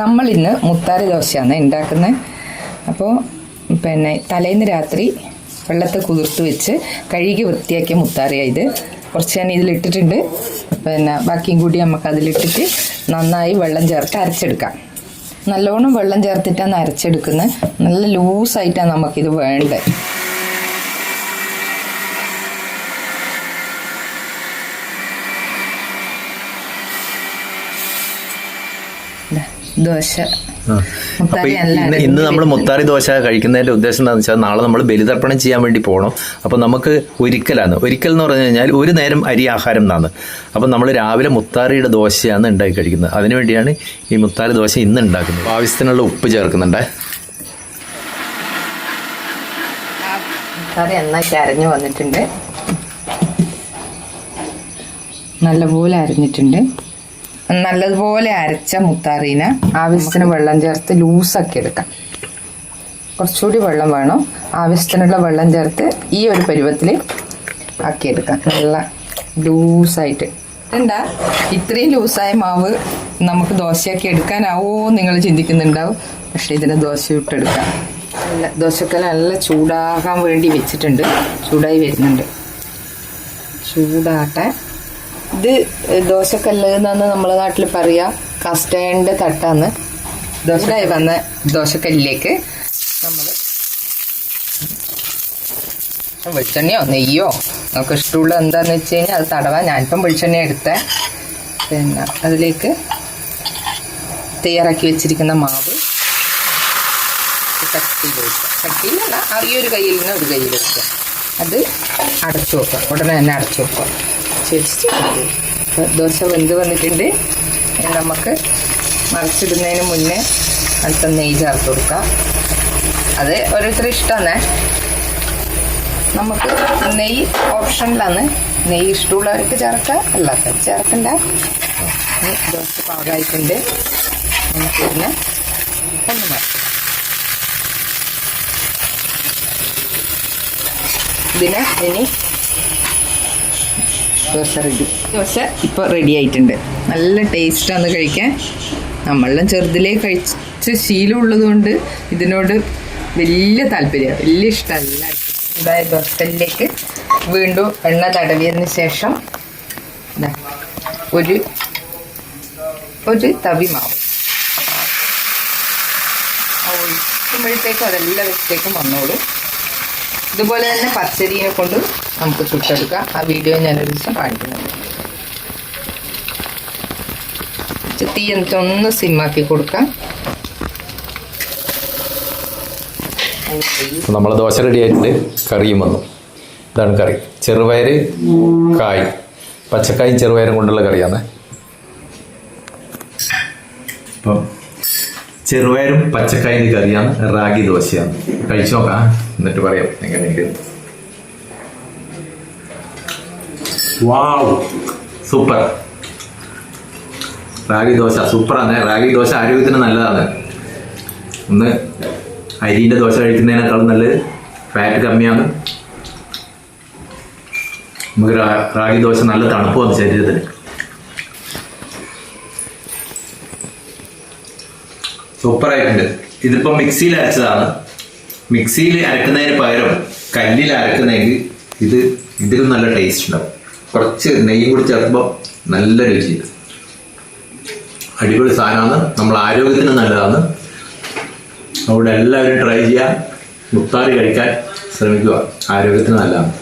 നമ്മൾ ഇന്ന് മുത്താറി ദോശയാണ് ഉണ്ടാക്കുന്നത് അപ്പോൾ പിന്നെ തലേന്ന് രാത്രി വെള്ളത്തെ കുതിർത്ത് വെച്ച് കഴുകി വൃത്തിയാക്കിയ മുത്താറിയാണ് ഇത്. കുറച്ച് ഞാൻ ഇതിലിട്ടിട്ടുണ്ട് പിന്നെ ബാക്കിയും കൂടി നമുക്ക് അതിലിട്ടിട്ട് നന്നായി വെള്ളം ചേർത്ത് അരച്ചെടുക്കാം. നല്ലോണം വെള്ളം ചേർത്തിട്ടാണ് അരച്ചെടുക്കുന്നത്. നല്ല ലൂസായിട്ടാണ് നമുക്കിത് വേണ്ടത്. ദോശ. ഇന്ന് നമ്മൾ മുത്താറി ദോശ കഴിക്കുന്നതിന്റെ ഉദ്ദേശം എന്താണെന്ന് വെച്ചാൽ നാളെ നമ്മൾ ബലിതർപ്പണം ചെയ്യാൻ വേണ്ടി പോകണം അപ്പൊ നമുക്ക് ഒരിക്കലാണ്. ഒരിക്കൽ എന്ന് പറഞ്ഞു കഴിഞ്ഞാൽ ഒരു നേരം അരി ആഹാരം എന്നാണ്. അപ്പൊ നമ്മൾ രാവിലെ മുത്താറിയുടെ ദോശയാണ് ഉണ്ടാക്കി കഴിക്കുന്നത്. അതിനുവേണ്ടിയാണ് ഈ മുത്താറി ദോശ ഇന്ന് ഉണ്ടാക്കുന്നത്. ആവശ്യത്തിനുള്ള ഉപ്പ് ചേർക്കുന്നുണ്ട്. കറി നന്നായിട്ട് അരഞ്ഞു വന്നിട്ടുണ്ട്. നല്ലപോലെ അരഞ്ഞിട്ടുണ്ട്. നല്ലതുപോലെ അരച്ച മുത്താറീനെ ആവശ്യത്തിന് വെള്ളം ചേർത്ത് ലൂസാക്കി എടുക്കാം. കുറച്ചുകൂടി വെള്ളം വേണം. ആവശ്യത്തിനുള്ള വെള്ളം ചേർത്ത് ഈ ഒരു പരുവത്തിൽ ആക്കിയെടുക്കാം നല്ല ലൂസായിട്ട്. എന്താ ഇത്രയും ലൂസായ മാവ് നമുക്ക് ദോശയാക്കി എടുക്കാനാവോ നിങ്ങൾ ചിന്തിക്കുന്നുണ്ടാവും. പക്ഷെ ഇതിന് ദോശ ഇട്ടെടുക്കാം നല്ല ദോശക്ക നല്ല ചൂടാകാൻ വേണ്ടി വെച്ചിട്ടുണ്ട്. ചൂടായി വരുന്നുണ്ട്. ചൂടാട്ടെ ഇത് ദോശക്കല്ല് എന്നാണ് നമ്മളെ നാട്ടിൽ പറയാ. കസ്റ്റേണിന്റെ തട്ടാന്ന് ദോശയായി വന്ന ദോശക്കല്ലിലേക്ക് നമ്മൾ വെളിച്ചെണ്ണയോ നെയ്യോ നമുക്ക് ഇഷ്ടമുള്ള എന്താന്ന് വെച്ച് കഴിഞ്ഞാൽ അത് തടവാൻ ഞാനിപ്പം വെളിച്ചെണ്ണ എടുത്ത. പിന്നെ അതിലേക്ക് തയ്യാറാക്കി വെച്ചിരിക്കുന്ന മാവ് കട്ടിയിൽ വെക്കുക കട്ടിയിലല്ല ആ ഈ ഒരു കയ്യിൽ നിന്ന് ഒരു കയ്യിൽ വെക്കുക അത് അടച്ചു വെക്കുക ഉടനെ തന്നെ അടച്ചു വെക്കുക അപ്പോൾ ദോശ വെന്ത് വന്നിട്ടുണ്ട്. നമുക്ക് മറിച്ചിടുന്നതിന് മുന്നേ അല്പം നെയ്യ് ചേർത്ത് കൊടുക്കാം. അത് ഓരോരുത്തർ ഇഷ്ടമാണ് നമുക്ക് നെയ്യ് ഓപ്ഷനിലാണ്. നെയ്യ് ഇഷ്ടമുള്ളവർക്ക് ചേർക്കാം അല്ലാത്ത ചേർക്കണ്ട. ദോശ പാകമായിട്ടുണ്ട് നമുക്ക് ഇതിനെ ഒന്ന് ഇതിന് ഇനി ദോശ റെഡി ദോശ ഇപ്പോൾ റെഡി ആയിട്ടുണ്ട്. നല്ല ടേസ്റ്റാണ് കഴിക്കാൻ. നമ്മളെല്ലാം ചെറുതിലേ കഴിച്ച ശീലമുള്ളത് കൊണ്ട് ഇതിനോട് വലിയ താല്പര്യമാണ് വലിയ ഇഷ്ടമല്ല. ഇതായ ദോശയിലേക്ക് വീണ്ടും എണ്ണ തടവിയതിന് ശേഷം ഒരു ഒരു തവി മാവ്. ഒഴിക്കുമ്പോഴത്തേക്കും അതെല്ലാം വെച്ചേക്കും വന്നോളൂ. ഇതുപോലെ തന്നെ പച്ചരിയെ കൊണ്ട് നമുക്ക് ചുട്ടെടുക്കാം. ആ വീഡിയോ ഞാനൊരു ദിവസം കാണിക്കുന്നുണ്ട്. തീ എന്നിട്ട് ഒന്ന് സിമ്മാക്കി കൊടുക്കാം. നമ്മൾ ദോശ റെഡി ആയിട്ടുണ്ട്. കറിയും വന്നു. ഇതാണ് കറി. ചെറുപയർ കായ്. പച്ചക്കായും ചെറുപയറും കൊണ്ടുള്ള കറിയാണ് അപ്പം ചെറുപയറും പച്ചക്കായും കറിയാണ് റാഗി ദോശയാണ്. കഴിച്ചു നോക്കാം എന്നിട്ട് പറയാം എങ്ങനെയുണ്ട്. വാവ്. സൂപ്പർ. റാഗി ദോശ സൂപ്പറാണ്. റാഗി ദോശ ആരോഗ്യത്തിന് നല്ലതാണ്. ഒന്ന് അരിന്റെ ദോശ കഴിക്കുന്നതിനേക്കാളും നല്ലത് ഫാറ്റ് കമ്മിയാണ്. നമുക്ക് റാഗി ദോശ നല്ല തണുപ്പ് വന്നു ശരീരത്തിന്. സൂപ്പർ ആയിട്ടുണ്ട് ഇതിപ്പോ മിക്സിയിൽ അരച്ചതാണ്. മിക്സിയിൽ അരക്കുന്നതിന് പകരം കല്ലിൽ അരക്കുന്നെങ്കിൽ ഇത് ഇതിലും നല്ല ടേസ്റ്റ് ഉണ്ടാവും. കുറച്ച് നെയ്യും കൂടി ചേർക്കുമ്പോൾ നല്ല രുചിയാണ് അടിപൊളി സാധനമാണ്. നമ്മൾ ആരോഗ്യത്തിന് നല്ലതാണ്. അതുകൊണ്ട് എല്ലാവരും ട്രൈ ചെയ്യാൻ മുത്താറി കഴിക്കാൻ ശ്രമിക്കുക. ആരോഗ്യത്തിന് നല്ലതാണ്.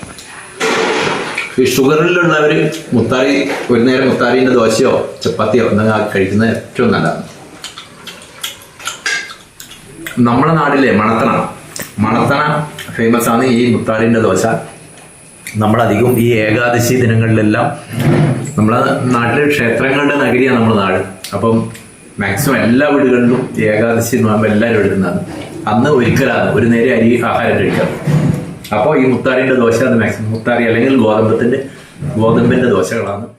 ഈ ഷുഗറിലുള്ളവർ മുത്താറി ഒരു നേരം മുത്താറിന്റെ ദോശയോ ചപ്പാത്തിയോ എന്തെങ്കിലും കഴിക്കുന്നത് ഏറ്റവും നല്ലതാണ്. നമ്മുടെ നാട്ടിലെ മണത്തണ. മണത്തണ ഫേമസ് ആണ് ഈ മുത്താടിന്റെ ദോശ. നമ്മളധികം ഈ ഏകാദശി ദിനങ്ങളിലെല്ലാം നമ്മളെ നാട്ടിലെ ക്ഷേത്രങ്ങളുടെ നഗരിയാണ് നമ്മുടെ നാട്. അപ്പം മാക്സിമം എല്ലാ വീടുകളിലും ഏകാദശി പറയുമ്പോൾ എല്ലാവരും എടുക്കുന്നതാണ്. അന്ന് ഒരിക്കലാണ് ഒരു നേരെ അരി ആഹാരം കഴിക്കാം. അപ്പോൾ ഈ മുത്താറിന്റെ ദോശ മാക്സിമം മുത്താറി അല്ലെങ്കിൽ ഗോതമ്പത്തിന്റെ ഗോതമ്പിന്റെ ദോശകളാണ്.